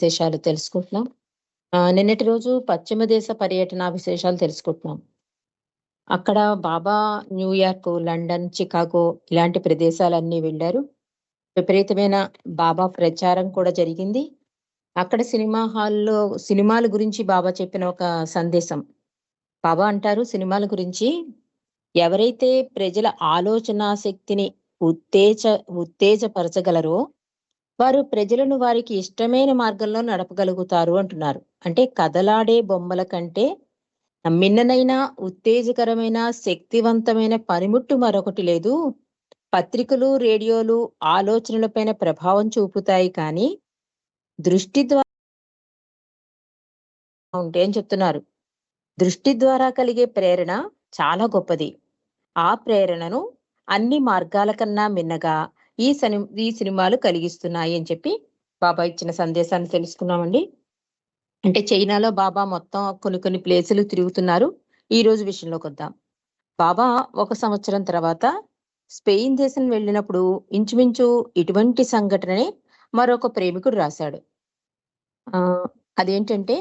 విశేషాలు తెలుసుకుంటున్నాం. నిన్నటి రోజు పశ్చిమ దేశ పర్యటన విశేషాలు తెలుసుకుంటున్నాం. అక్కడ బాబా న్యూయార్క్, లండన్, చికాగో ఇలాంటి ప్రదేశాలన్నీ వెళ్ళారు విపరీతమైన బాబా ప్రచారం కూడా జరిగింది. అక్కడ సినిమా హాల్‌లో సినిమాల గురించి బాబా చెప్పిన ఒక సందేశం. బాబా అంటారు సినిమాల గురించి ఎవరైతే ప్రజల ఆలోచనా శక్తిని ఉత్తేజ ఉత్తేజపరచగలరో వారు ప్రజలను వారికి ఇష్టమైన మార్గంలో నడపగలుగుతారు అంటున్నారు. అంటే కదలాడే బొమ్మల కంటే మిన్ననైన, ఉత్తేజకరమైన, శక్తివంతమైన పనిముట్టు మరొకటి లేదు. పత్రికలు, రేడియోలు ఆలోచనలపైన ప్రభావం చూపుతాయి కానీ దృష్టి ద్వారా ఉంటే అని చెప్తున్నారు. దృష్టి ద్వారా కలిగే ప్రేరణ చాలా గొప్పది. ఆ ప్రేరణను అన్ని మార్గాల కన్నా మిన్నగా ఈ సని ఈ సినిమాలు కలిగిస్తున్నాయి అని చెప్పి బాబా ఇచ్చిన సందేశాన్ని తెలుసుకున్నామండి. అంటే చైనాలో బాబా మొత్తం కొన్ని కొన్ని ప్లేసులు తిరుగుతున్నారు. ఈ రోజు విషయంలోకొద్దాం. బాబా ఒక సంవత్సరం తర్వాత స్పెయిన్ దేశం వెళ్ళినప్పుడు ఇంచుమించు ఇటువంటి సంఘటననే మరొక ప్రేమికుడు రాశాడు. అదేంటంటే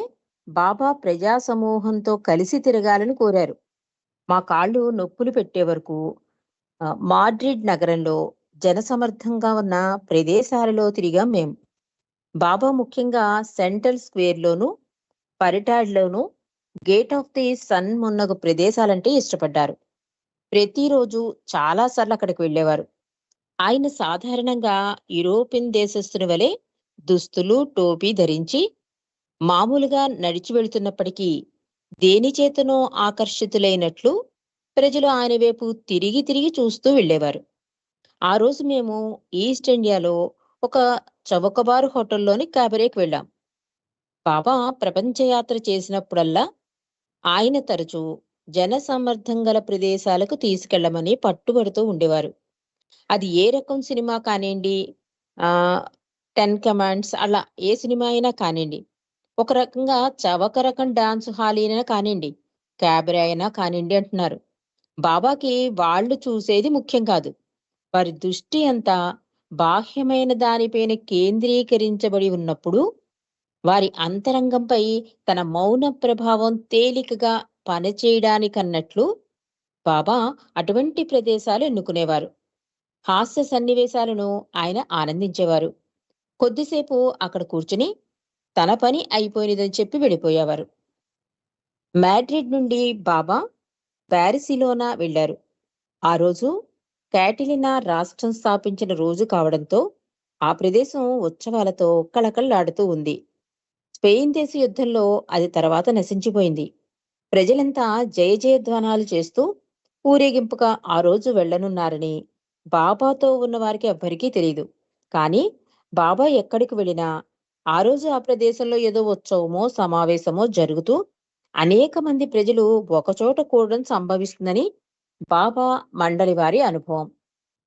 బాబా ప్రజా సమూహంతో కలిసి తిరగాలని కోరారు. మా కాళ్ళు నొప్పులు పెట్టే వరకు మాడ్రిడ్ నగరంలో జనసమర్థంగా ఉన్న ప్రదేశాలలో తిరిగాం మేం. బాబా ముఖ్యంగా సెంట్రల్ స్క్వేర్‌లోను, పరిటాడ్‌లోను, గేట్ ఆఫ్ ది సన్ మున్నగు ప్రదేశాలంటే ఇష్టపడ్డారు. ప్రతిరోజు చాలా సార్లు అక్కడికి వెళ్ళేవారు. ఆయన సాధారణంగా యూరోపియన్ దేశస్థుని వలె దుస్తులు, టోపీ ధరించి మామూలుగా నడిచి వెళుతున్నప్పటికీ దేని చేతనో ఆకర్షితులైనట్లు ప్రజలు ఆయన వైపు తిరిగి తిరిగి చూస్తూ వెళ్ళేవారు. ఆ రోజు మేము ఈస్ట్ ఇండియాలో ఒక చౌకబారు హోటల్‌లోని క్యాబరేకి వెళ్ళాం. బాబా ప్రపంచయాత్ర చేసినప్పుడల్లా ఆయన తరచూ జనసమ్మర్ధం గల ప్రదేశాలకు తీసుకెళ్ళమని పట్టుబడుతూ ఉండేవారు. అది ఏ రకం సినిమా కానివ్వండి ఆ టెన్ కమాండ్స్ అలా ఏ సినిమా అయినా కానివ్వండి ఒక రకంగా చవక రకం డాన్స్ హాల్ అయినా కానివ్వండి క్యాబరే అయినా కానివ్వండి అంటున్నారు. బాబాకి వాళ్ళు చూసేది ముఖ్యం కాదు. వారి దృష్టి అంతా బాహ్యమైన దానిపైన కేంద్రీకరించబడి ఉన్నప్పుడు వారి అంతరంగంపై తన మౌన ప్రభావం తేలికగా పనిచేయడానికన్నట్లు బాబా అటువంటి ప్రదేశాలు ఎన్నుకునేవారు. హాస్య సన్నివేశాలను ఆయన ఆనందించేవారు. కొద్దిసేపు అక్కడ కూర్చుని తన పని అయిపోయినదని చెప్పి వెళ్ళిపోయేవారు. మ్యాడ్రిడ్ నుండి బాబా ప్యారిసిలోనా వెళ్ళారు ఆ రోజు క్యాటిలినా రాష్ట్రం స్థాపించిన రోజు కావడంతో ఆ ప్రదేశం ఉత్సవాలతో కళకళలాడుతూ ఉంది. స్పెయిన్ దేశ యుద్ధంలో అది తర్వాత నశించిపోయింది. ప్రజలంతా జయ జయధ్వానాలు చేస్తూ ఊరేగింపుగా ఆ రోజు వెళ్ళనున్నారని బాబాతో ఉన్న వారికి ఎవ్వరికీ తెలియదు కానీ బాబా ఎక్కడికి వెళ్ళినా ఆ రోజు ఆ ప్రదేశంలో ఏదో ఉత్సవమో, సమావేశమో జరుగుతూ అనేక మంది ప్రజలు ఒకచోట కూడడం సంభవిస్తుందని బాబా మండలి వారి అనుభవం.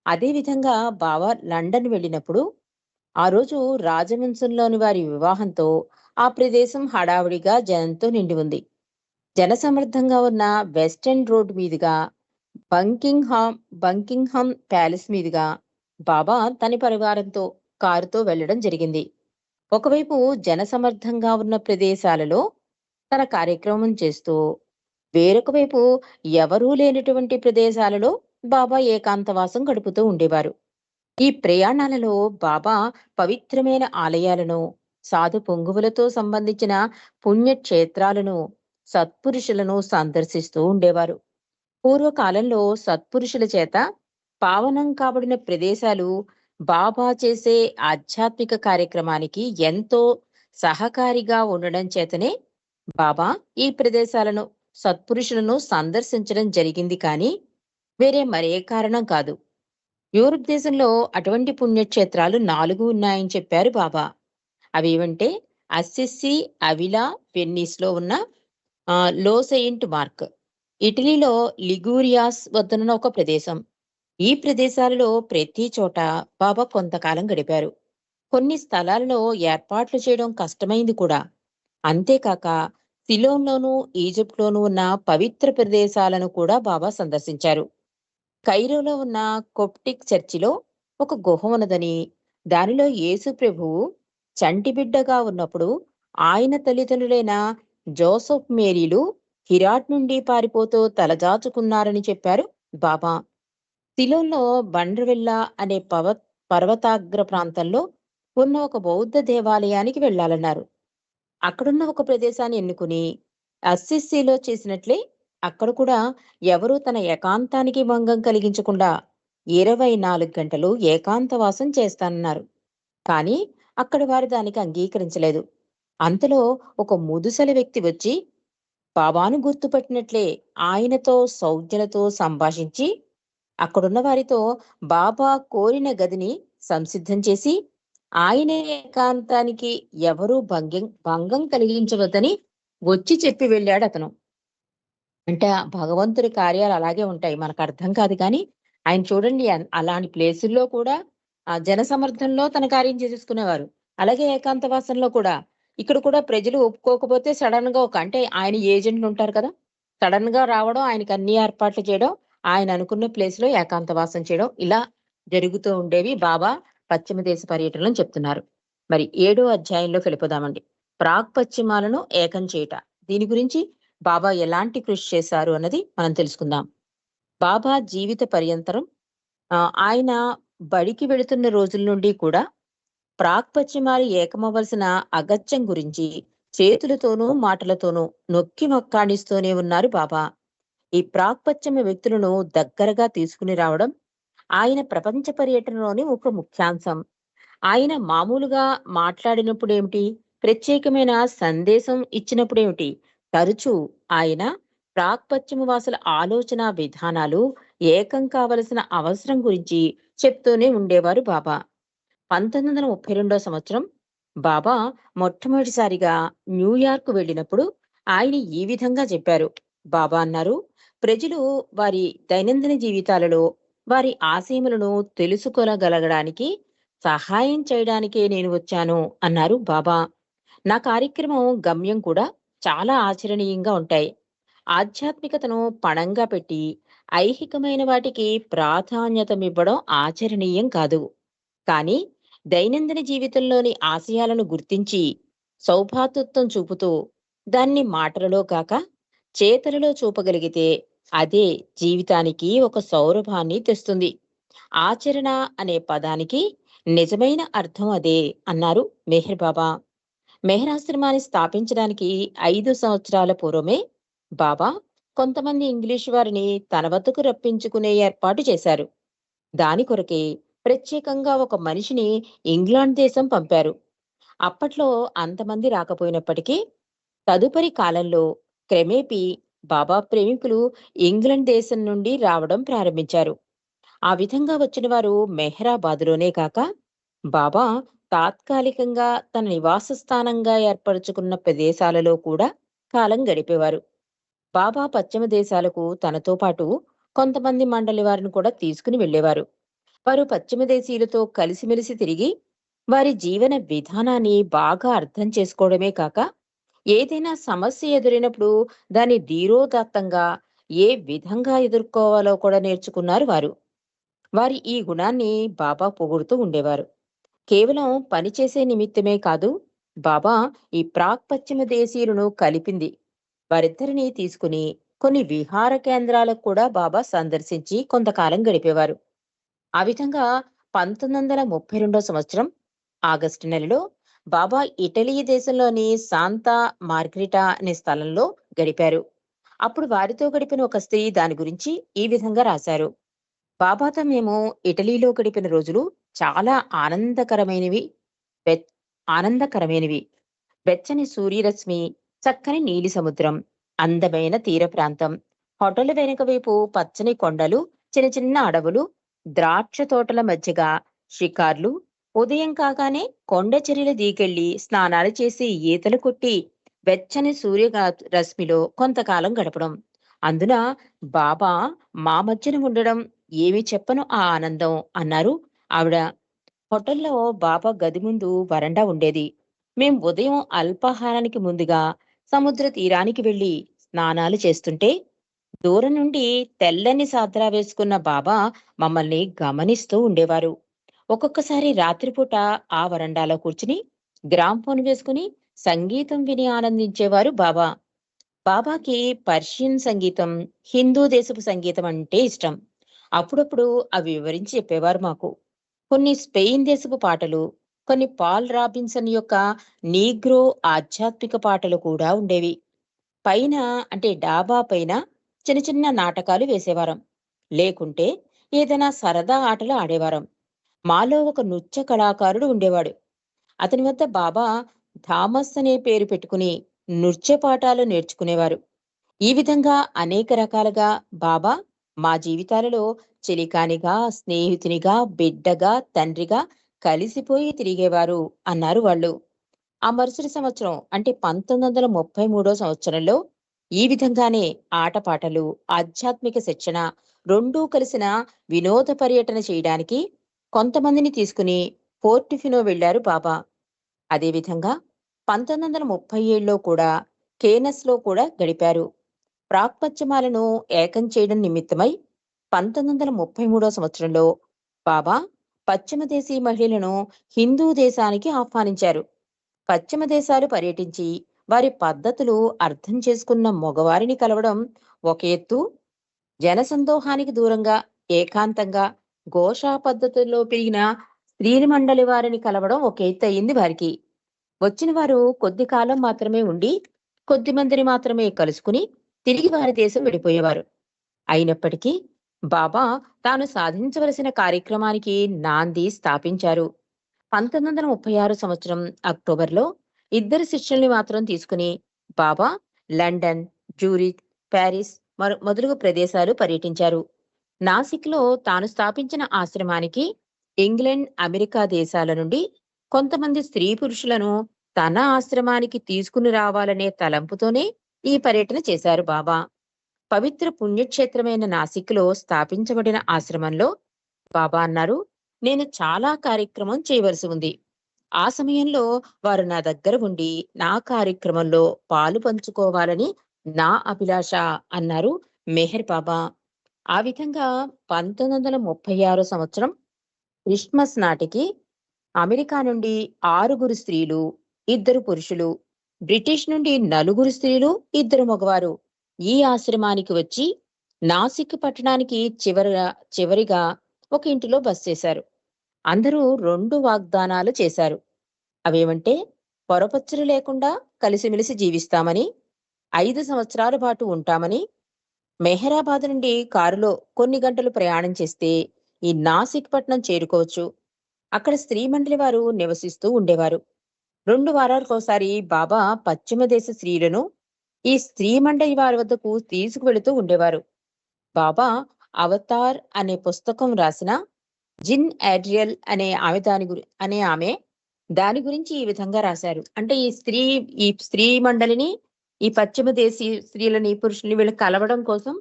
అదేవిధంగా బాబా లండన్ వెళ్ళినప్పుడు ఆ రోజు రాజవంశంలోని వారి వివాహంతో ఆ ప్రదేశం హడావిడిగా జనంతో నిండి ఉంది. జనసమర్థంగా ఉన్న వెస్టర్న్ రోడ్ మీదుగా బంకింగ్‌హామ్ బంకింగ్‌హామ్ ప్యాలెస్ మీదుగా బాబా తన పరివారంతో కారుతో వెళ్ళడం జరిగింది. ఒకవైపు జనసమర్థంగా ఉన్న ప్రదేశాలలో తన కార్యక్రమం చేస్తూ, వేరొక వైపు ఎవరూ లేనటువంటి ప్రదేశాలలో బాబా ఏకాంతవాసం గడుపుతూ ఉండేవారు. ఈ ప్రయాణాలలో బాబా పవిత్రమైన ఆలయాలను, సాధు పొంగువులతో సంబంధించిన పుణ్యక్షేత్రాలను, సత్పురుషులను సందర్శిస్తూ ఉండేవారు. పూర్వకాలంలో సత్పురుషుల చేత పావనం కాబడిన ప్రదేశాలు బాబా చేసే ఆధ్యాత్మిక కార్యక్రమానికి ఎంతో సహకారిగా ఉండడం చేతనే బాబా ఈ ప్రదేశాలను, సత్పురుషులను సందర్శించడం జరిగింది కానీ వేరే మరే కారణం కాదు. యూరప్ దేశంలో అటువంటి పుణ్యక్షేత్రాలు నాలుగు ఉన్నాయని చెప్పారు బాబా. అవేవంటే అస్సిస్సి, అవిలా, వెన్నీస్‌లో ఉన్న లో సెయింట్ మార్క్. ఇటలీలో లిగూరియాస్ వద్దనున్న ఒక ప్రదేశం. ఈ ప్రదేశాలలో ప్రతి చోట బాబా కొంతకాలం గడిపారు. కొన్ని స్థలాలలో ఏర్పాట్లు చేయడం కష్టమైంది కూడా. అంతేకాక సిలోన్‌లోను, ఈజిప్ట్‌లోను ఉన్న పవిత్ర ప్రదేశాలను కూడా బాబా సందర్శించారు. కైరోలో ఉన్న కొప్టిక్ చర్చిలో ఒక గుహ ఉన్నదని, దానిలో యేసు ప్రభువు చంటిబిడ్డగా ఉన్నప్పుడు ఆయన తల్లిదండ్రులైన జోసఫ్ మేరీలు హిరాట్ నుండి పారిపోతూ తలజాచుకున్నారని చెప్పారు బాబా సిలోన్లో బండ్రవిల్లా అనే పవ పర్వతాగ్ర ప్రాంతంలో ఉన్న ఒక బౌద్ధ దేవాలయానికి వెళ్ళాలన్నారు అక్కడున్న ఒక ప్రదేశాన్ని ఎన్నుకుని అస్సిస్సిలో చేసినట్లే అక్కడ కూడా ఎవరూ తన ఏకాంతానికి భంగం కలిగించకుండా ఇరవై నాలుగు గంటలు ఏకాంతవాసం చేస్తానన్నారు. కానీ అక్కడ వారు దానికి అంగీకరించలేదు. అంతలో ఒక ముదుసలి వ్యక్తి వచ్చి బాబాను గుర్తుపట్టినట్లే ఆయనతో సౌజ్ఞలతో సంభాషించి అక్కడున్న వారితో బాబా కోరిన గదిని సంసిద్ధం చేసి ఆయన ఏకాంతానికి ఎవరూ భంగం భంగం కలిగించవద్దని వచ్చి చెప్పి వెళ్ళాడు అతను. అంటే భగవంతుడి కార్యాలు అలాగే ఉంటాయి మనకు అర్థం కాదు కానీ ఆయన చూడండి అలాంటి ప్లేసుల్లో కూడా ఆ జన సమర్థంలో తన కార్యం చేసుకునేవారు అలాగే ఏకాంతవాసంలో కూడా. ఇక్కడ కూడా ప్రజలు ఒప్పుకోకపోతే సడన్గా ఒక అంటే ఆయన ఏజెంట్లు ఉంటారు కదా సడన్గా రావడం ఆయనకి అన్ని ఏర్పాట్లు చేయడం ఆయన అనుకున్న ప్లేస్లో ఏకాంతవాసం చేయడం ఇలా జరుగుతూ ఉండేవి. బాబా పశ్చిమ దేశ పర్యటనలు చెప్తున్నారు. మరి ఏడో అధ్యాయంలో వెళ్ళిపోదామండి. ప్రాక్ పశ్చిమాలను ఏకం చేయట. దీని గురించి బాబా ఎలాంటి కృషి చేశారు అన్నది మనం తెలుసుకుందాం. బాబా జీవిత పర్యంతరం ఆయన బడికి వెళుతున్న రోజుల నుండి కూడా ప్రాక్ పశ్చిమాలు ఏకమవలసిన అగత్యం గురించి చేతులతోనూ మాటలతోనూ నొక్కి నొక్కాడిస్తూనే ఉన్నారు బాబా. ఈ ప్రాక్ పశ్చిమ వ్యక్తులను దగ్గరగా తీసుకుని రావడం ఆయన ప్రపంచ పర్యటనలోని ఒక ముఖ్యాంశం. ఆయన మామూలుగా మాట్లాడినప్పుడు ఏమిటి ప్రత్యేకమైన సందేశం ఇచ్చినప్పుడు ఏమిటి తరచూ ఆయన ప్రాక్పశ్చిమ వాసుల ఆలోచన విధానాలు ఏకం కావలసిన అవసరం గురించి చెప్తూనే ఉండేవారు బాబా. పంతొమ్మిది వందల ముప్పై రెండో సంవత్సరం బాబా మొట్టమొదటిసారిగా న్యూయార్క్ వెళ్ళినప్పుడు ఆయన ఈ విధంగా చెప్పారు. బాబా అన్నారు ప్రజలు వారి దైనందిన జీవితాలలో వారి ఆశయములను తెలుసుకోగలగడానికి సహాయం చేయడానికే నేను వచ్చాను అన్నారు బాబా. నా కార్యక్రమం గమ్యం కూడా చాలా ఆచరణీయంగా ఉంటాయి. ఆధ్యాత్మికతను పణంగా పెట్టి ఐహికమైన వాటికి ప్రాధాన్యతమివ్వడం ఆచరణీయం కాదు. కానీ దైనందిన జీవితంలోని ఆశయాలను గుర్తించి సౌభాతృత్వం చూపుతూ దాన్ని మాటలలో కాక చేతలలో చూపగలిగితే అదే జీవితానికి ఒక సౌరభాన్ని తెస్తుంది. ఆచరణ అనే పదానికి నిజమైన అర్థం అదే అన్నారు మెహర్ బాబా. మెహరాశ్రమాన్ని స్థాపించడానికి ఐదు సంవత్సరాల పూర్వమే బాబా కొంతమంది ఇంగ్లీష్ వారిని తన వద్దకు రప్పించుకునే ఏర్పాటు చేశారు. దాని కొరకే ప్రత్యేకంగా ఒక మనిషిని ఇంగ్లాండ్ దేశం పంపారు. అప్పట్లో అంతమంది రాకపోయినప్పటికీ తదుపరి కాలంలో క్రమేపీ బాబా ప్రేమికులు ఇంగ్లండ్ దేశం నుండి రావడం ప్రారంభించారు. ఆ విధంగా వచ్చిన వారు మెహ్రాబాద్లోనే కాక బాబా తాత్కాలికంగా తన నివాస స్థానంగా ఏర్పరచుకున్న ప్రదేశాలలో కూడా కాలం గడిపేవారు. బాబా పశ్చిమ దేశాలకు తనతో పాటు కొంతమంది మండలి వారిని కూడా తీసుకుని వెళ్ళేవారు. వారు పశ్చిమ దేశీయులతో కలిసిమెలిసి తిరిగి వారి జీవన విధానాన్ని బాగా అర్థం చేసుకోవడమే కాక ఏదైనా సమస్య ఎదురైనప్పుడు దాన్ని ధీరోదాత్తంగా ఏ విధంగా ఎదుర్కోవాలో కూడా నేర్చుకున్నారు వారు. వారి ఈ గుణాన్ని బాబా పొగుడుతూ ఉండేవారు. కేవలం పనిచేసే నిమిత్తమే కాదు బాబా ఈ ప్రాక్ పశ్చిమ దేశీయులను కలిపింది. వారిద్దరిని తీసుకుని కొన్ని విహార కేంద్రాలకు కూడా బాబా సందర్శించి కొంతకాలం గడిపేవారు. ఆ విధంగా పంతొమ్మిది వందల ముప్పై రెండో సంవత్సరం ఆగస్టు నెలలో బాబా ఇటలీ దేశంలోని శాంతా మార్గ్రిటా అనే స్థలంలో గడిపారు. అప్పుడు వారితో గడిపిన ఒక స్త్రీ దాని గురించి ఈ విధంగా రాశారు. బాబాతో మేము ఇటలీలో గడిపిన రోజులు చాలా ఆనందకరమైనవి వె- ఆనందకరమైనవి. వెచ్చని సూర్యరశ్మి చక్కని నీలి సముద్రం అందమైన తీర ప్రాంతం. హోటల్ వెనుక వైపు పచ్చని కొండలు చిన్న చిన్న అడవులు ద్రాక్ష తోటల మధ్యగా షికార్లు ఉదయం కాగానే కొండ చర్యలు దిగెళ్ళి స్నానాలు చేసి ఈతలు కొట్టి వెచ్చని సూర్య రశ్మిలో కొంతకాలం గడపడం. అందున బాబా మా మధ్యన ఉండడం ఏమి చెప్పను ఆ ఆనందం అన్నారు. ఆవిడ హోటల్లో బాబా గది ముందు వరండా ఉండేది. మేం ఉదయం అల్పాహారానికి ముందుగా సముద్ర తీరానికి వెళ్ళి స్నానాలు చేస్తుంటే దూరం నుండి తెల్లని సాద్రా వేసుకున్న బాబా మమ్మల్ని గమనిస్తూ ఉండేవారు. ఒక్కొక్కసారి రాత్రిపూట ఆ వరండాలో కూర్చుని గ్రామ్ ఫోన్ వేసుకుని సంగీతం విని ఆనందించేవారు బాబా. బాబాకి పర్షియన్ సంగీతం హిందూ దేశపు సంగీతం అంటే ఇష్టం. అప్పుడప్పుడు అవి వివరించి చెప్పేవారు మాకు. కొన్ని స్పెయిన్ దేశపు పాటలు కొన్ని పాల్ రాబిన్సన్ యొక్క నీగ్రో ఆధ్యాత్మిక పాటలు కూడా ఉండేవి. పైన అంటే డాబా పైన చిన్న చిన్న నాటకాలు వేసేవారం. లేకుంటే ఏదైనా సరదా ఆటలు ఆడేవారం. మాలో ఒక నృత్య కళాకారుడు ఉండేవాడు. అతని వద్ద బాబా థామస్ అనే పేరు పెట్టుకుని నృత్య పాఠాలు నేర్చుకునేవారు. ఈ విధంగా అనేక రకాలుగా బాబా మా జీవితాలలో చెలికానిగా స్నేహితునిగా బిడ్డగా తండ్రిగా కలిసిపోయి తిరిగేవారు అన్నారు వాళ్ళు. ఆ మరుసటి సంవత్సరం అంటే పంతొమ్మిది వందల ముప్పై మూడో సంవత్సరంలో ఈ విధంగానే ఆటపాటలు ఆధ్యాత్మిక శిక్షణ రెండూ కలిసిన వినోద పర్యటన చేయడానికి కొంతమందిని తీసుకుని పోర్టిఫినో వెళ్ళారు బాబా. అదేవిధంగా పంతొమ్మిది వందల ముప్పై ఏడులో కూడా కేనస్లో కూడా గడిపారు. ప్రాక్పశ్చిమాలను ఏకం చేయడం నిమిత్తమై పంతొమ్మిది వందల ముప్పై మూడో సంవత్సరంలో బాబా పశ్చిమ దేశీ మహిళలను హిందూ దేశానికి ఆహ్వానించారు. పశ్చిమ దేశాలు పర్యటించి వారి పద్ధతులు అర్థం చేసుకున్న మగవారిని కలవడం ఒక ఎత్తు జనసందోహానికి దూరంగా ఏకాంతంగా ఘోషా పద్ధతుల్లో పెరిగిన స్త్రీల మండలి వారిని కలవడం ఒక ఎత్తు అయింది వారికి. వచ్చిన వారు కొద్ది కాలం మాత్రమే ఉండి కొద్ది మందిని మాత్రమే కలుసుకుని తిరిగి వారి దేశం వెళ్ళిపోయేవారు అయినప్పటికీ బాబా తాను సాధించవలసిన కార్యక్రమానికి నాంది స్థాపించారు. పంతొమ్మిది వందల ముప్పై ఆరు సంవత్సరం అక్టోబర్లో ఇద్దరు శిష్యుల్ని మాత్రం తీసుకుని బాబా లండన్ జూరిక్ ప్యారిస్ మొదలగు ప్రదేశాలు పర్యటించారు. నాసిక్లో తాను స్థాపించిన ఆశ్రమానికి ఇంగ్లాండ్ అమెరికా దేశాల నుండి కొంతమంది స్త్రీ పురుషులను తన ఆశ్రమానికి తీసుకుని రావాలనే తలంపుతోనే ఈ పర్యటన చేశారు బాబా. పవిత్ర పుణ్యక్షేత్రమైన నాసిక్లో స్థాపించబడిన ఆశ్రమంలో బాబా అన్నారు నేను చాలా కార్యక్రమం చేయవలసి ఉంది. ఆ సమయంలో వారు నా దగ్గర ఉండి నా కార్యక్రమంలో పాలు పంచుకోవాలని నా అభిలాష అన్నారు మెహర్ బాబా. ఆ విధంగా పంతొమ్మిది వందల ముప్పై ఆరో సంవత్సరం క్రిస్మస్ నాటికి అమెరికా నుండి ఆరుగురు స్త్రీలు ఇద్దరు పురుషులు బ్రిటిష్ నుండి నలుగురు స్త్రీలు ఇద్దరు మగవారు ఈ ఆశ్రమానికి వచ్చి నాసిక్ పట్టణానికి చివరిగా చివరిగా ఒక ఇంటిలో బస్ చేశారు. అందరూ రెండు వాగ్దానాలు చేశారు. అవేమంటే పొరపచ్చులు లేకుండా కలిసిమెలిసి జీవిస్తామని ఐదు సంవత్సరాల పాటు ఉంటామని మెహరాబాద్ నుండి కారులో కొన్ని గంటలు ప్రయాణం చేస్తే ఈ నాసిక్ పట్నం చేరుకోవచ్చు. అక్కడ స్త్రీ మండలి వారు నివసిస్తూ ఉండేవారు. రెండు వారాలకోసారి బాబా పశ్చిమ దేశ స్త్రీలను ఈ స్త్రీ మండలి వారి వద్దకు తీసుకువెళుతూ ఉండేవారు. బాబా అవతార్ అనే పుస్తకం రాసిన జిన్ యాడ్రియల్ అనే ఆమె దాని గురి అనే ఆమె దాని గురించి ఈ విధంగా రాశారు. అంటే ఈ స్త్రీ ఈ స్త్రీ మండలిని ఈ పశ్చిమ దేశీ స్త్రీలని పురుషుల్ని వీళ్ళు కలవడం కోసం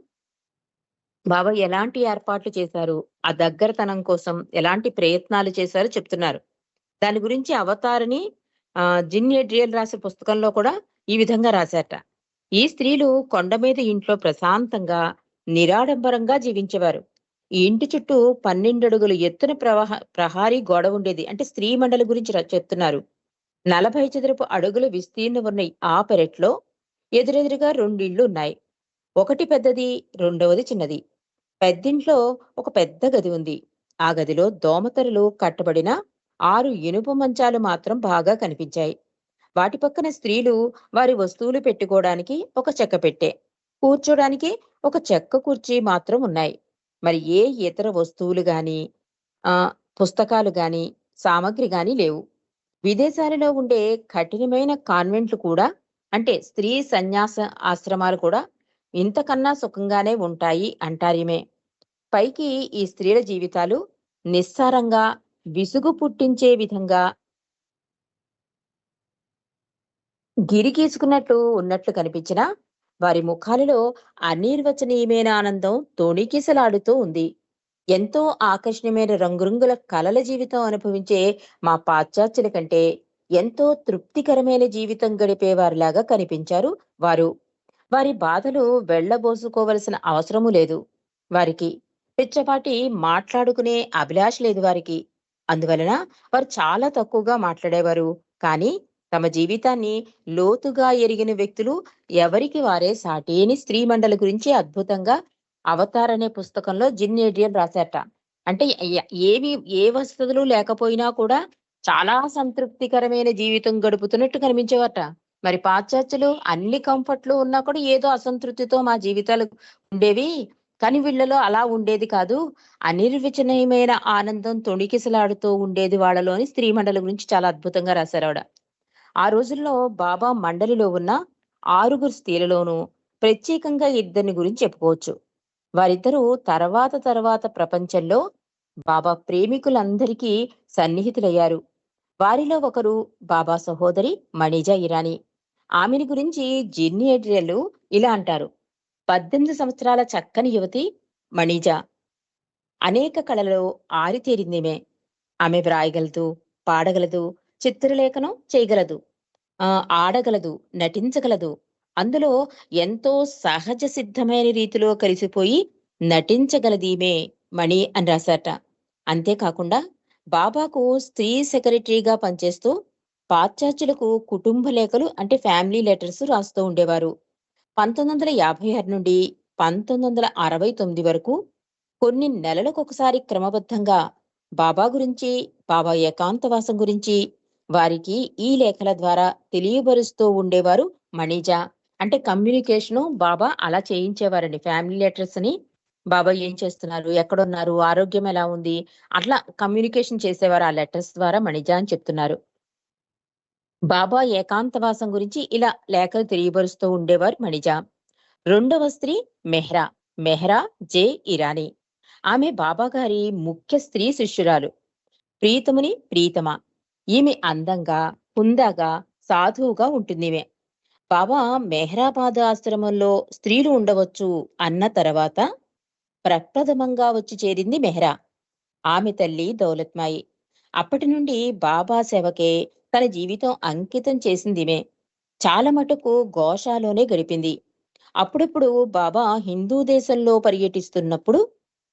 బాబా ఎలాంటి ఏర్పాట్లు చేశారు? ఆ దగ్గరతనం కోసం ఎలాంటి ప్రయత్నాలు చేశారో చెప్తున్నారు. దాని గురించి అవతారిని ఆ జిన్ ఎడ్రియల్ రాసే పుస్తకంలో కూడా ఈ విధంగా రాశారట. ఈ స్త్రీలు కొండ మీద ఇంట్లో ప్రశాంతంగా నిరాడంబరంగా జీవించేవారు. ఈ ఇంటి చుట్టూ పన్నెండు అడుగులు ఎత్తున ప్రవాహ ప్రహారీ గోడ ఉండేది. అంటే స్త్రీ మండలి గురించి చెప్తున్నారు. నలభై చదరపు అడుగులు విస్తీర్ణం ఉన్న ఆ పెరట్లో ఎదురెదురుగా రెండు ఇళ్ళు ఉన్నాయి ఒకటి పెద్దది రెండవది చిన్నది. పెద్దింట్లో ఒక పెద్ద గది ఉంది. ఆ గదిలో దోమతెరలు కట్టబడిన ఆరు ఇనుప మంచాలు మాత్రం బాగా కనిపించాయి. వాటి పక్కన స్త్రీలు వారి వస్తువులు పెట్టుకోవడానికి ఒక చెక్క పెట్టె కూర్చోడానికి ఒక చెక్క కుర్చీ మాత్రం ఉన్నాయి. మరి ఏ ఇతర వస్తువులు గాని ఆ పుస్తకాలు గాని సామగ్రి గాని లేవు. విదేశాలలో ఉండే కఠినమైన కాన్వెంట్లు కూడా అంటే స్త్రీ సన్యాస ఆశ్రమాలు కూడా ఇంతకన్నా సుఖంగానే ఉంటాయి అంటారేమే. పైకి ఈ స్త్రీల జీవితాలు నిస్సారంగా విసుగు పుట్టించే విధంగా గిరిగీసుకున్నట్లు ఉన్నట్లు కనిపించినా వారి ముఖాలలో అనిర్వచనీయమైన ఆనందం తోణికిసలాడుతూ ఉంది. ఎంతో ఆకర్షణీయమైన రంగురంగుల కలల జీవితం అనుభవించే మా పాశ్చాత్యుల కంటే ఎంతో తృప్తికరమైన జీవితం గడిపే వారిలాగా కనిపించారు వారు. వారి బాధలు వెళ్ళబోసుకోవలసిన అవసరము లేదు. వారికి పిచ్చపాటి మాట్లాడుకునే అభిలాష లేదు వారికి. అందువలన వారు చాలా తక్కువగా మాట్లాడేవారు. కానీ తమ జీవితాన్ని లోతుగా ఎరిగిన వ్యక్తులు ఎవరికి వారే సాటేని స్త్రీ మండలి గురించి అద్భుతంగా అవతార్ అనే పుస్తకంలో జిన్ ఏడియన్ రాశారట. అంటే ఏమి ఏవి ఏ వసతులు లేకపోయినా కూడా చాలా సంతృప్తికరమైన జీవితం గడుపుతున్నట్టు కనిపించేవట మరి పాశ్చాత్యులు అన్ని కంఫర్ట్లు ఉన్నా కూడా ఏదో అసంతృప్తితో మా జీవితాలు ఉండేవి. కానీ వీళ్ళలో అలా ఉండేది కాదు. అనిర్వచనీయమైన ఆనందం తొణికిసలాడుతూ ఉండేది వాళ్ళలోని స్త్రీ మండలి గురించి చాలా అద్భుతంగా రాశారు ఆవిడ. ఆ రోజుల్లో బాబా మండలిలో ఉన్న ఆరుగురు స్త్రీలలోనూ ప్రత్యేకంగా ఇద్దరిని గురించి చెప్పుకోవచ్చు. వారిద్దరూ తర్వాత తర్వాత ప్రపంచంలో బాబా ప్రేమికులందరికీ సన్నిహితులయ్యారు. వారిలో ఒకరు బాబా సహోదరి మణిజా ఇరానీ. ఆమెని గురించి జిన్ని ఎడ్రియలు ఇలా అంటారు. పద్దెనిమిది సంవత్సరాల చక్కని యువతి మణిజా. అనేక కళలలో ఆరితేరిందిమే ఆమె వ్రాయగలదు పాడగలదు చిత్రలేఖనం చేయగలదు ఆడగలదు నటించగలదు. అందులో ఎంతో సహజ సిద్ధమైన రీతిలో కలిసిపోయి నటించగలదీమే మణి అని రాశాట అంతేకాకుండా బాబాకు స్త్రీ సెక్రటరీగా పనిచేస్తూ పాశ్చాత్యులకు కుటుంబ లేఖలు అంటే ఫ్యామిలీ లెటర్స్ రాస్తూ ఉండేవారు. పంతొమ్మిది వందల యాభై ఆరు నుండి పంతొమ్మిది వందల అరవై తొమ్మిది వరకు కొన్ని నెలలకు ఒకసారి క్రమబద్ధంగా బాబా గురించి బాబా ఏకాంతవాసం గురించి వారికి ఈ లేఖల ద్వారా తెలియబరుస్తూ ఉండేవారు మణిజా. అంటే కమ్యూనికేషన్ బాబా అలా చేయించేవారండి. ఫ్యామిలీ లెటర్స్ని బాబా ఏం చేస్తున్నారు? ఎక్కడున్నారు? ఆరోగ్యం ఎలా ఉంది? అట్లా కమ్యూనికేషన్ చేసేవారు ఆ లెటర్స్ ద్వారా మణిజా అని చెప్తున్నారు. బాబా ఏకాంతవాసం గురించి ఇలా లేఖలు తెలియబరుస్తూ ఉండేవారు మణిజా. రెండవ స్త్రీ మెహ్రా. మెహ్రా జే ఇరానీ. ఆమె బాబా గారి ముఖ్య స్త్రీ శిష్యురాలు. ప్రీతముని ప్రీతమ. ఈమె అందంగా హుందాగా సాధువుగా ఉంటుంది ఈమె బాబా మెహ్రాబాద్ ఆశ్రమంలో స్త్రీలు ఉండవచ్చు అన్న తర్వాత ప్రప్రథమంగా వచ్చి చేరింది మెహ్రా. ఆమె తల్లి దౌలత్మాయి. అప్పటి నుండి బాబా సేవకే తన జీవితం అంకితం చేసిందిమే చాలా మటుకు గోషాలోనే గడిపింది. అప్పుడప్పుడు బాబా హిందూ దేశంలో పర్యటిస్తున్నప్పుడు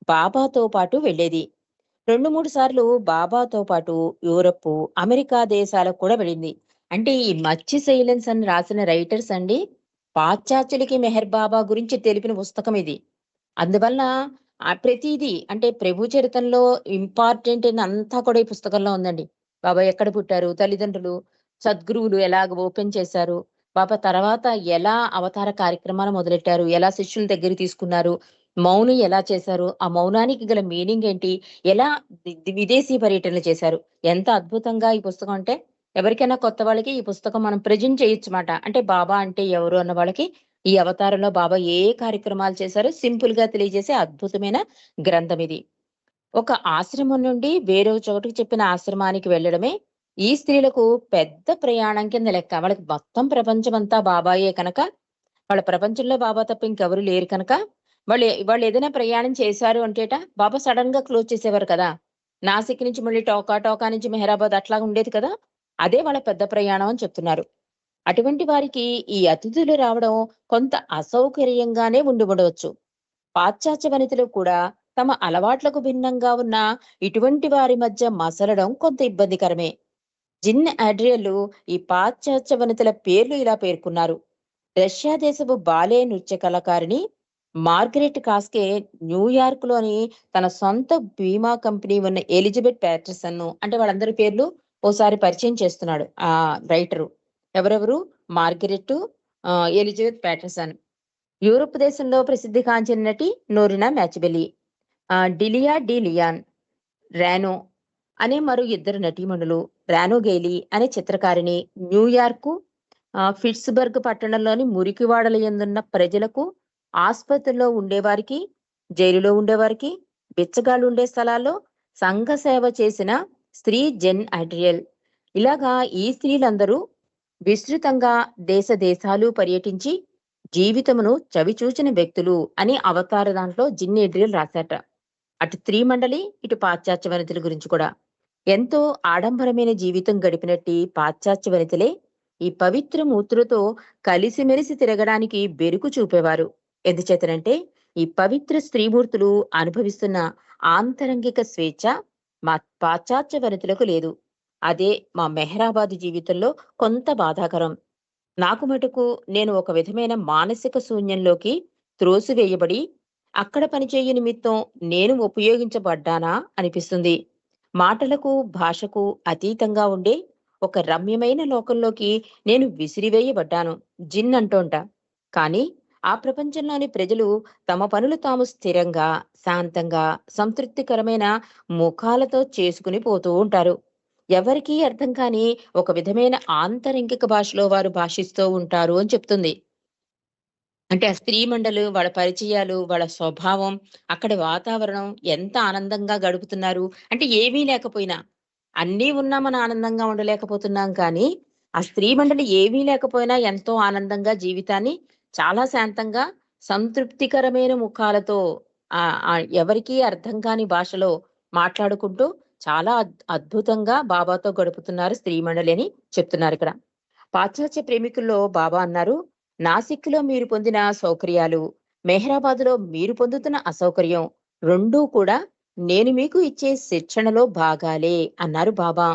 బాబాతో పాటు వెళ్ళేది. రెండు మూడు సార్లు బాబాతో పాటు యూరప్ అమెరికా దేశాలకు కూడా వెళ్ళింది. అంటే ఈ మచ్చి సైలెన్స్ అని రాసిన రైటర్స్ అండి పాశ్చాత్యులకి మెహర్ బాబా గురించి తెలిపిన పుస్తకం ఇది. అందువల్ల ఆ ప్రతిదీ అంటే ప్రభు చరితంలో ఇంపార్టెంట్ అంతా కూడా ఈ పుస్తకంలో ఉందండి. బాబా ఎక్కడ పుట్టారు? తల్లిదండ్రులు సద్గురువులు ఎలాగ ఓపెన్ చేశారు? బాబా తర్వాత ఎలా అవతార కార్యక్రమాలు మొదలెట్టారు? ఎలా శిష్యుల దగ్గర తీసుకున్నారు? మౌనం ఎలా చేశారు? ఆ మౌనానికి గల మీనింగ్ ఏంటి? ఎలా విదేశీ పర్యటనలు చేశారు? ఎంత అద్భుతంగా ఈ పుస్తకం అంటే ఎవరికైనా కొత్త వాళ్ళకి ఈ పుస్తకం మనం ప్రజెంట్ చేయొచ్చు మాట. అంటే బాబా అంటే ఎవరు అన్న వాళ్ళకి ఈ అవతారంలో బాబా ఏ కార్యక్రమాలు చేశారో సింపుల్గా తెలియజేసే అద్భుతమైన గ్రంథం ఇది. ఒక ఆశ్రమం నుండి వేరే చోటుకి చెప్పిన ఆశ్రమానికి వెళ్ళడమే ఈ స్త్రీలకు పెద్ద ప్రయాణం కింద లెక్క. వాళ్ళకి మొత్తం ప్రపంచం అంతా బాబాయే కనుక. వాళ్ళ ప్రపంచంలో బాబా తప్ప ఇంకెవరు లేరు కనుక. వాళ్ళు వాళ్ళు ఏదైనా ప్రయాణం చేశారు అంటేట బాబా సడన్గా క్లోజ్ చేసేవారు కదా. నాసిక్ నుంచి మళ్ళీ టోకా టోకా నుంచి మెహరాబాద్ అట్లా ఉండేది కదా. అదే వాళ్ళ పెద్ద ప్రయాణం అని చెప్తున్నారు. అటువంటి వారికి ఈ అతిథులు రావడం కొంత అసౌకర్యంగానే ఉండి ఉండవచ్చు పాశ్చాత్య వనితలు కూడా తమ అలవాట్లకు భిన్నంగా ఉన్న ఇటువంటి వారి మధ్య మసలడం కొంత ఇబ్బందికరమే. జిన్ అడ్రియలు ఈ పాశ్చాత్య వనితల పేర్లు ఇలా పేర్కొన్నారు. రష్యా దేశపు బాలే నృత్య కళాకారిణి మార్గరెట్ కాస్కే న్యూయార్క్లోని తన సొంత బీమా కంపెనీ ఉన్న ఎలిజబెత్ ప్యాటర్సన్ అంటే వాళ్ళందరి పేర్లు ఓసారి పరిచయం చేస్తున్నాడు ఆ రైటరు. ఎవరెవరు? Margaret Elizabeth Patterson. యూరోప్ దేశంలో ప్రసిద్ధి కాంచిన నటి నోరినా మ్యాచ్బెలి డిలియా డి లియాన్ రానో అనే మరో ఇద్దరు నటీమణులు రానో గెయిలీ అనే చిత్రకారిణి న్యూయార్క్ ఫిట్స్బర్గ్ పట్టణంలోని మురికివాడల ఎందున్న ప్రజలకు ఆసుపత్రిలో ఉండేవారికి జైలులో ఉండేవారికి బిచ్చగాళ్ళు ఉండే స్థలాల్లో సంఘ సేవ చేసిన స్త్రీ జెన్ అడ్రియల్. ఇలాగా ఈ స్త్రీలందరూ విస్తృతంగా దేశ దేశాలు పర్యటించి జీవితమును చవిచూచిన వ్యక్తులు అని అవతార దాంట్లో జిన్నేడ్రియల్ రాశాట అటు స్త్రీ మండలి ఇటు పాశ్చాత్య వనితల గురించి కూడా. ఎంతో ఆడంబరమైన జీవితం గడిపినట్టి పాశ్చాత్య వనితలే ఈ పవిత్ర మూర్తులతో కలిసిమెలిసి తిరగడానికి బెరుకు చూపేవారు. ఎందుచేతనంటే ఈ పవిత్ర స్త్రీమూర్తులు అనుభవిస్తున్న ఆంతరంగిక స్వేచ్ఛ మా పాశ్చాత్య వనితలకు లేదు. అదే మా మెహరాబాద్ జీవితంలో కొంత బాధాకరం. నాకు మటుకు నేను ఒక విధమైన మానసిక శూన్యంలోకి త్రోసివేయబడి, అక్కడ పనిచేయ నిమిత్తం నేను ఉపయోగించబడ్డానా అనిపిస్తుంది. మాటలకు, భాషకు అతీతంగా ఉండే ఒక రమ్యమైన లోకంలోకి నేను విసిరివేయబడ్డాను. జిన్ అంటోంట. కానీ ఆ ప్రపంచంలోని ప్రజలు తమ పనులు తాము స్థిరంగా, శాంతంగా, సంతృప్తికరమైన ముఖాలతో చేసుకుని పోతూ ఉంటారు. ఎవరికీ అర్థం కాని ఒక విధమైన ఆంతరంగిక భాషలో వారు భాషిస్తూ ఉంటారు అని చెప్తుంది. అంటే ఆ స్త్రీ మండలు, వాళ్ళ పరిచయాలు, వాళ్ళ స్వభావం, అక్కడి వాతావరణం ఎంత ఆనందంగా గడుపుతున్నారు. అంటే ఏమీ లేకపోయినా, అన్నీ ఉన్నా మనం ఆనందంగా ఉండలేకపోతున్నాం కానీ, ఆ స్త్రీ మండలి ఏమీ లేకపోయినా ఎంతో ఆనందంగా జీవితాన్ని చాలా శాంతంగా, సంతృప్తికరమైన ముఖాలతో ఎవరికీ అర్థం కాని భాషలో మాట్లాడుకుంటూ చాలా అద్ అద్భుతంగా బాబాతో గడుపుతున్నారు స్త్రీ మండలి అని చెప్తున్నారిక్కడ. పాశ్చాత్య ప్రేమికుల్లో బాబా అన్నారు, నాసిక్‌లో మీరు పొందిన సౌకర్యాలు, మెహ్రాబాద్‌లో మీరు పొందుతున్న అసౌకర్యం రెండూ కూడా నేను మీకు ఇచ్చే శిక్షణలో భాగాలే అన్నారు బాబా.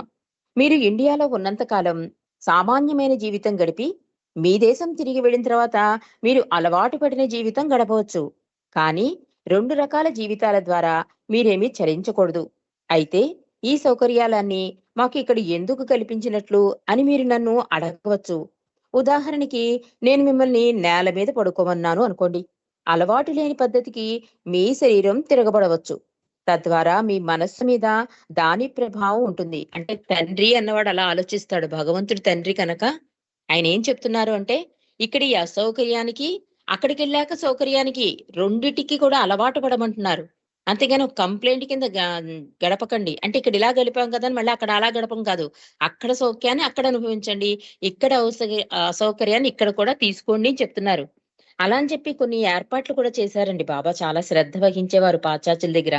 మీరు ఇండియాలో ఉన్నంత కాలం సామాన్యమైన జీవితం గడిపి, మీ దేశం తిరిగి వెళ్ళిన తర్వాత మీరు అలవాటు పడిన జీవితం గడపవచ్చు. కానీ రెండు రకాల జీవితాల ద్వారా మీరేమీ చలించకూడదు. అయితే ఈ సౌకర్యాలన్నీ మాకు ఇక్కడ ఎందుకు కల్పించినట్లు అని మీరు నన్ను అడగవచ్చు. ఉదాహరణకి నేను మిమ్మల్ని నేల మీద పడుకోమన్నాను అనుకోండి. అలవాటు లేని పద్ధతికి మీ శరీరం తిరగబడవచ్చు. తద్వారా మీ మనస్సు మీద దాని ప్రభావం ఉంటుంది. అంటే తండ్రి అన్నవాడు అలా ఆలోచిస్తాడు. భగవంతుడు తండ్రి కనుక ఆయన ఏం చెప్తున్నారు అంటే, ఇక్కడ ఈ అసౌకర్యానికి, అక్కడికెళ్ళాక సౌకర్యానికి రెండిటికి కూడా అలవాటు పడమంటున్నారు. అంతేగాని ఒక కింద గ గడపకండి. అంటే ఇక్కడ ఇలా గడిపాం కదా! మళ్ళీ అక్కడ అలా గడపం కాదు. అక్కడ సౌక్యాన్ని అక్కడ అనుభవించండి. ఇక్కడ ఔసగి అసౌకర్యాన్ని ఇక్కడ కూడా తీసుకోండి అని చెప్తున్నారు. అలా అని చెప్పి కొన్ని ఏర్పాట్లు కూడా చేశారండి బాబా. చాలా శ్రద్ధ వహించేవారు పాశ్చాత్యుల దగ్గర.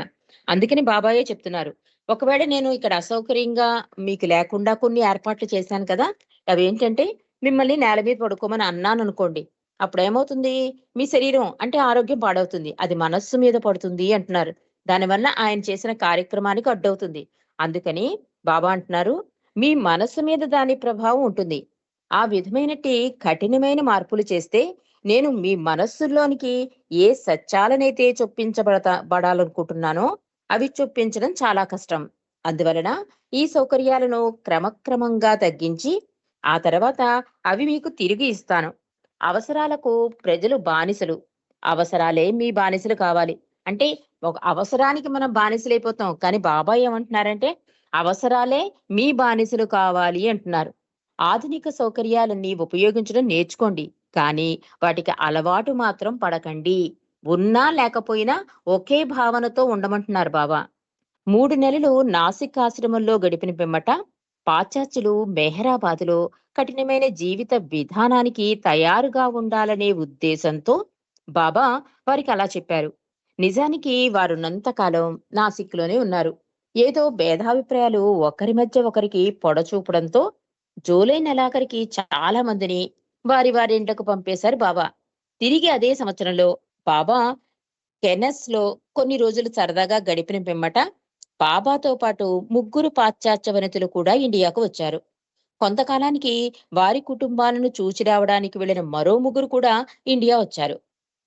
అందుకని బాబాయే చెప్తున్నారు. ఒకవేళ నేను ఇక్కడ అసౌకర్యంగా మీకు లేకుండా కొన్ని ఏర్పాట్లు చేశాను కదా! అవి ఏంటంటే మిమ్మల్ని నేల మీద పడుకోమని అన్నాను అనుకోండి అప్పుడు అప్పుడేమవుతుంది? మీ శరీరం అంటే ఆరోగ్యం పాడవుతుంది. అది మనస్సు మీద పడుతుంది అంటున్నారు. దానివల్ల ఆయన చేసిన కార్యక్రమానికి అడ్డవుతుంది. అందుకని బాబా అంటున్నారు, మీ మనస్సు మీద దాని ప్రభావం ఉంటుంది. ఆ విధమైనటి కఠినమైన మార్పులు చేస్తే నేను మీ మనస్సుల్లోనికి ఏ సత్యాలనైతే చొప్పించబడతా పడాలనుకుంటున్నానో అవి చొప్పించడం చాలా కష్టం. అందువలన ఈ సౌకర్యాలను క్రమక్రమంగా తగ్గించి, ఆ తర్వాత అవి మీకు తిరిగి ఇస్తాను. అవసరాలకు ప్రజలు బానిసలు. అవసరాలే మీ బానిసలు కావాలి. అంటే ఒక అవసరానికి మనం బానిసలైపోతాం. కానీ బాబా ఏమంటున్నారంటే, అవసరాలే మీ బానిసలు కావాలి అంటున్నారు. ఆధునిక సౌకర్యాలన్నీ ఉపయోగించడం నేర్చుకోండి. కానీ వాటికి అలవాటు మాత్రం పడకండి. ఉన్నా లేకపోయినా ఒకే భావనతో ఉండమంటున్నారు బాబా. మూడు నెలలు నాసిక్ ఆశ్రమంలో గడిపిన పిమ్మట పాశ్చాత్యులు మెహరాబాదులో కఠినమైన జీవిత విధానానికి తయారుగా ఉండాలనే ఉద్దేశంతో బాబా వారికి అలా చెప్పారు. నిజానికి వారున్నంతకాలం నాసిక్‌లోనే ఉన్నారు. ఏదో భేదాభిప్రాయాలు ఒకరి మధ్య ఒకరికి పొడచూపడంతో జూలై నెలాఖరికి చాలా మందిని వారి వారి ఇండ్లకు పంపేశారు బాబా. తిరిగి అదే సంవత్సరంలో బాబా కెనెస్‌లో కొన్ని రోజులు సరదాగా గడిపిన పిమ్మట బాబాతో పాటు ముగ్గురు పాశ్చాత్య వనితలు కూడా ఇండియాకు వచ్చారు. కొంతకాలానికి వారి కుటుంబాలను చూచి రావడానికి వెళ్ళిన మరో ముగ్గురు కూడా ఇండియా వచ్చారు.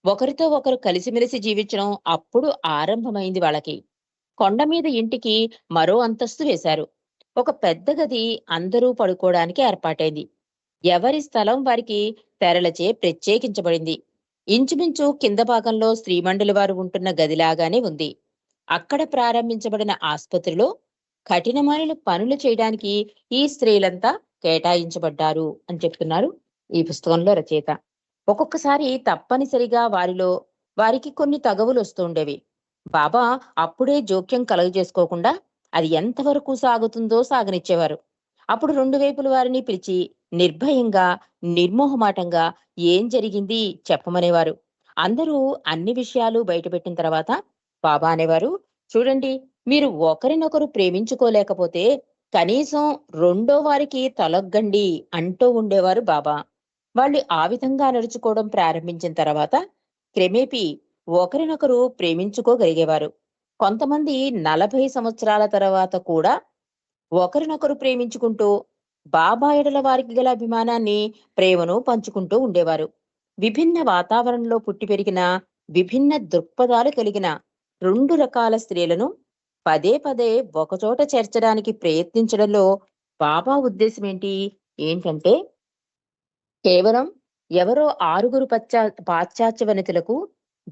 ఒకరితో ఒకరు కలిసిమెలిసి జీవించడం అప్పుడు ఆరంభమైంది వాళ్ళకి. కొండ మీద ఇంటికి మరో అంతస్తు వేశారు. ఒక పెద్ద గది అందరూ పడుకోవడానికి ఏర్పాటైంది. ఎవరి స్థలం వారికి తెరలచే ప్రత్యేకించబడింది. ఇంచుమించు కింద భాగంలో స్త్రీమండలి వారు ఉంటున్న గదిలాగానే ఉంది. అక్కడ ప్రారంభించబడిన ఆసుపత్రిలో కఠినమైన పనులు చేయడానికి ఈ స్త్రీలంతా కేటాయించబడ్డారు అని చెప్తున్నారు ఈ పుస్తకంలో రచయిత. ఒక్కొక్కసారి తప్పనిసరిగా వారిలో వారికి కొన్ని తగవులు వస్తుండేవి బాబా అప్పుడే జోక్యం కలుగజేసుకోకుండా అది ఎంతవరకు సాగుతుందో సాగనిచ్చేవారు. అప్పుడు రెండు వైపుల వారిని పిలిచి నిర్భయంగా, నిర్మోహమాటంగా ఏం జరిగింది చెప్పమనేవారు. అందరూ అన్ని విషయాలు బయటపెట్టిన తర్వాత బాబా అనేవారు, చూడండి మీరు ఒకరినొకరు ప్రేమించుకోలేకపోతే కనీసం రెండో వారికి తలొగ్గండి అంటూ ఉండేవారు బాబా. వాళ్ళు ఆ విధంగా నడుచుకోవడం ప్రారంభించిన తర్వాత క్రమేపీ ఒకరినొకరు ప్రేమించుకోగలిగేవారు. కొంతమంది 40 సంవత్సరాల తర్వాత కూడా ఒకరినొకరు ప్రేమించుకుంటూ బాబా ఎడల వారికి గల అభిమానాన్ని ప్రేమను పంచుకుంటూ ఉండేవారు విభిన్న వాతావరణంలో పుట్టి పెరిగిన విభిన్న దృక్పథాలు కలిగిన రెండు రకాల స్త్రీలను పదే పదే ఒకచోట చేర్చడానికి ప్రయత్నించడంలో బాబా ఉద్దేశం ఏంటి? ఏంటంటే కేవలం ఎవరో ఆరుగురు పశ్చా పాశ్చాత్య వనితలకు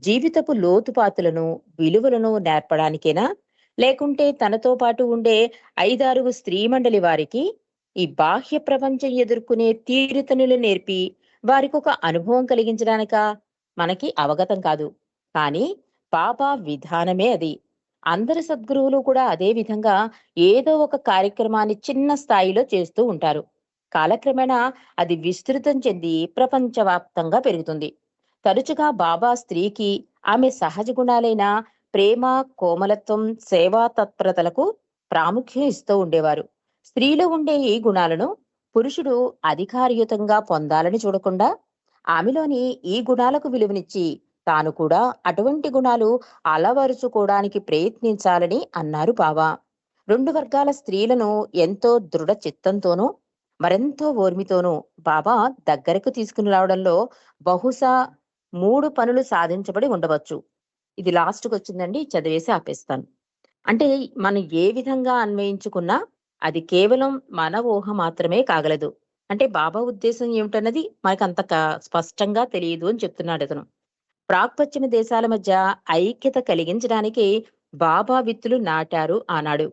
జీవితపు లోతుపాతులను విలువలను నేర్పడానికేనా? లేకుంటే తనతో పాటు ఉండే ఐదారుగు స్త్రీ మండలి వారికి ఈ బాహ్య ప్రపంచం ఎదుర్కొనే తీరుతనులు నేర్పి వారికి ఒక అనుభవం కలిగించడానిక? మనకి అవగతం కాదు. కానీ బాబా విధానమే అది. అందరి సద్గురువులు కూడా అదే విధంగా ఏదో ఒక కార్యక్రమాన్ని చిన్న స్థాయిలో చేస్తూ ఉంటారు. కాలక్రమేణా అది విస్తృతం చెంది ప్రపంచవ్యాప్తంగా పెరుగుతుంది. తరచుగా బాబా స్త్రీకి ఆమె సహజ గుణాలైన ప్రేమ కోమలత్వం సేవా తత్పరతలకు ప్రాముఖ్యం ఇస్తూ ఉండేవారు. స్త్రీలో ఉండే ఈ గుణాలను పురుషుడు అధికారయుతంగా పొందాలని చూడకుండా ఆమెలోని ఈ గుణాలకు విలువనిచ్చి తాను కూడా అటువంటి గుణాలు అలవరుచుకోవడానికి ప్రయత్నించాలని అన్నారు బాబా రెండు వర్గాల స్త్రీలను ఎంతో దృఢ చిత్తంతోనూ మరెంతో ఓర్మితోనూ బాబా దగ్గరకు తీసుకుని రావడంలో బహుశా మూడు పనులు సాధించబడి ఉండవచ్చు. ఇది లాస్ట్కి వచ్చిందండి చదివేసి ఆపేస్తాను. అంటే మనం ఏ విధంగా అన్వయించుకున్నా అది కేవలం మన ఊహ మాత్రమే కాగలదు. అంటే బాబా ఉద్దేశం ఏమిటన్నది మనకు అంత స్పష్టంగా తెలియదు అని చెప్తున్నాడు అతను. ప్రాక్పశ్చిమ దేశాల మధ్య ఐక్యత కలిగించడానికి బాబా విత్తులు నాటారు ఆనాడు.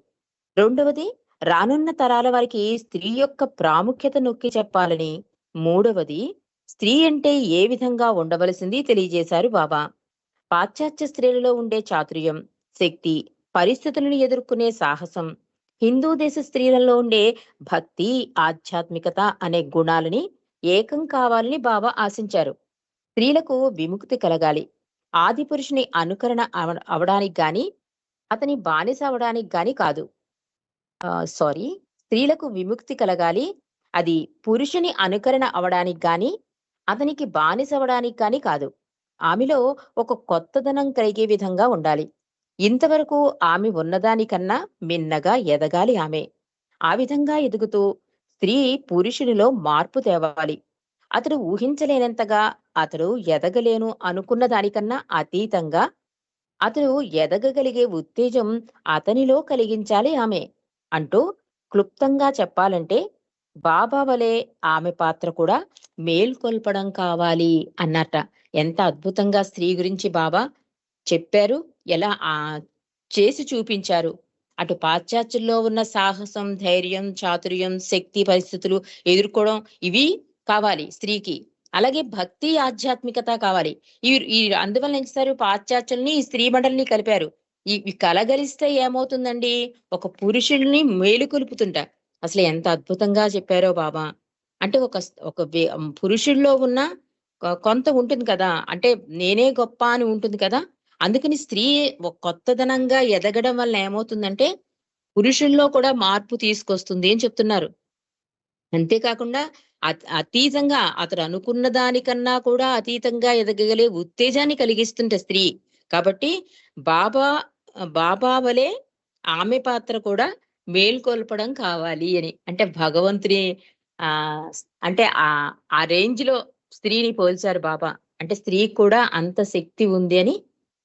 రెండవది రానున్న తరాల వారికి స్త్రీ యొక్క ప్రాముఖ్యత నొక్కి చెప్పాలని. మూడవది స్త్రీ అంటే ఏ విధంగా ఉండవలసింది తెలియజేశారు బాబా. పాశ్చాత్య స్త్రీలలో ఉండే చాతుర్యం శక్తి పరిస్థితులను ఎదుర్కొనే సాహసం హిందూ దేశ స్త్రీలలో ఉండే భక్తి ఆధ్యాత్మికత అనే గుణాలని ఏకం కావాలని బాబా ఆశించారు. స్త్రీలకు విముక్తి కలగాలి. ఆది పురుషుని అనుకరణ అవ- అవడానికి గాని అతని బానిస అవడానికి గాని కాదు. సారీ స్త్రీలకు విముక్తి కలగాలి. అది పురుషుని అనుకరణ అవడానికి గాని అతనికి బానిస అవడానికి గాని కాదు. ఆమెలో ఒక కొత్తదనం కలిగే విధంగా ఉండాలి. ఇంతవరకు ఆమె ఉన్నదానికన్నా మిన్నగా ఎదగాలి ఆమె. ఆ విధంగా ఎదుగుతూ స్త్రీ పురుషునిలో మార్పు తేవాలి. అతడు ఊహించలేనంతగా అతడు ఎదగలేను అనుకున్న దానికన్నా అతీతంగా అతడు ఎదగగలిగే ఉత్తేజం అతనిలో కలిగించాలి ఆమె అంటూ క్లుప్తంగా చెప్పాలంటే బాబా వలె ఆమె పాత్ర కూడా మేల్కొల్పడం కావాలి అన్నట ఎంత అద్భుతంగా స్త్రీ గురించి బాబా చెప్పారు ఎలా ఆ చేసి చూపించారు. అటు పాశ్చాత్యంలో ఉన్న సాహసం ధైర్యం చాతుర్యం శక్తి పరిస్థితులు ఎదుర్కోవడం ఇవి కావాలి స్త్రీకి. అలాగే భక్తి ఆధ్యాత్మికత కావాలి. ఈ ఈ అందువల్ల ఏం చేస్తారు పాశ్చాత్యుల్ని ఈ స్త్రీ మండలిని కలిపారు. ఈ ఇవి కలగలిస్తే ఏమవుతుందండి? ఒక పురుషుల్ని మేలుకొలుపుతుంట అసలు ఎంత అద్భుతంగా చెప్పారో బాబా. అంటే ఒక ఒక పురుషుల్లో ఉన్న కొంత ఉంటుంది కదా. అంటే నేనే గొప్ప అని ఉంటుంది కదా. అందుకని స్త్రీ ఒక కొత్తదనంగా ఎదగడం వల్ల ఏమవుతుందంటే పురుషుల్లో కూడా మార్పు తీసుకొస్తుంది అని చెప్తున్నారు. అంతేకాకుండా అతీతంగా అతడు అనుకున్న దానికన్నా కూడా అతీతంగా ఎదగగలే ఉత్తేజాన్ని కలిగిస్తుంటే స్త్రీ. కాబట్టి బాబా బాబా వలె ఆమె పాత్ర కూడా మేల్కొల్పడం కావాలి అని. అంటే భగవంతుని ఆ అంటే ఆ ఆ రేంజ్లో స్త్రీని పోల్చారు బాబా. అంటే స్త్రీ కూడా అంత శక్తి ఉంది అని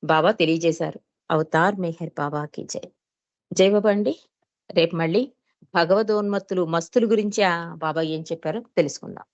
బాబా తెలియజేశారు. అవతార్ మెహర్ బాబాకి జై. జై బాబా అండి. రేపు మళ్ళీ భగవదోన్మత్తులు మస్తుల గురించి ఆ బాబా ఏం చెప్పారో తెలుసుకుందాం.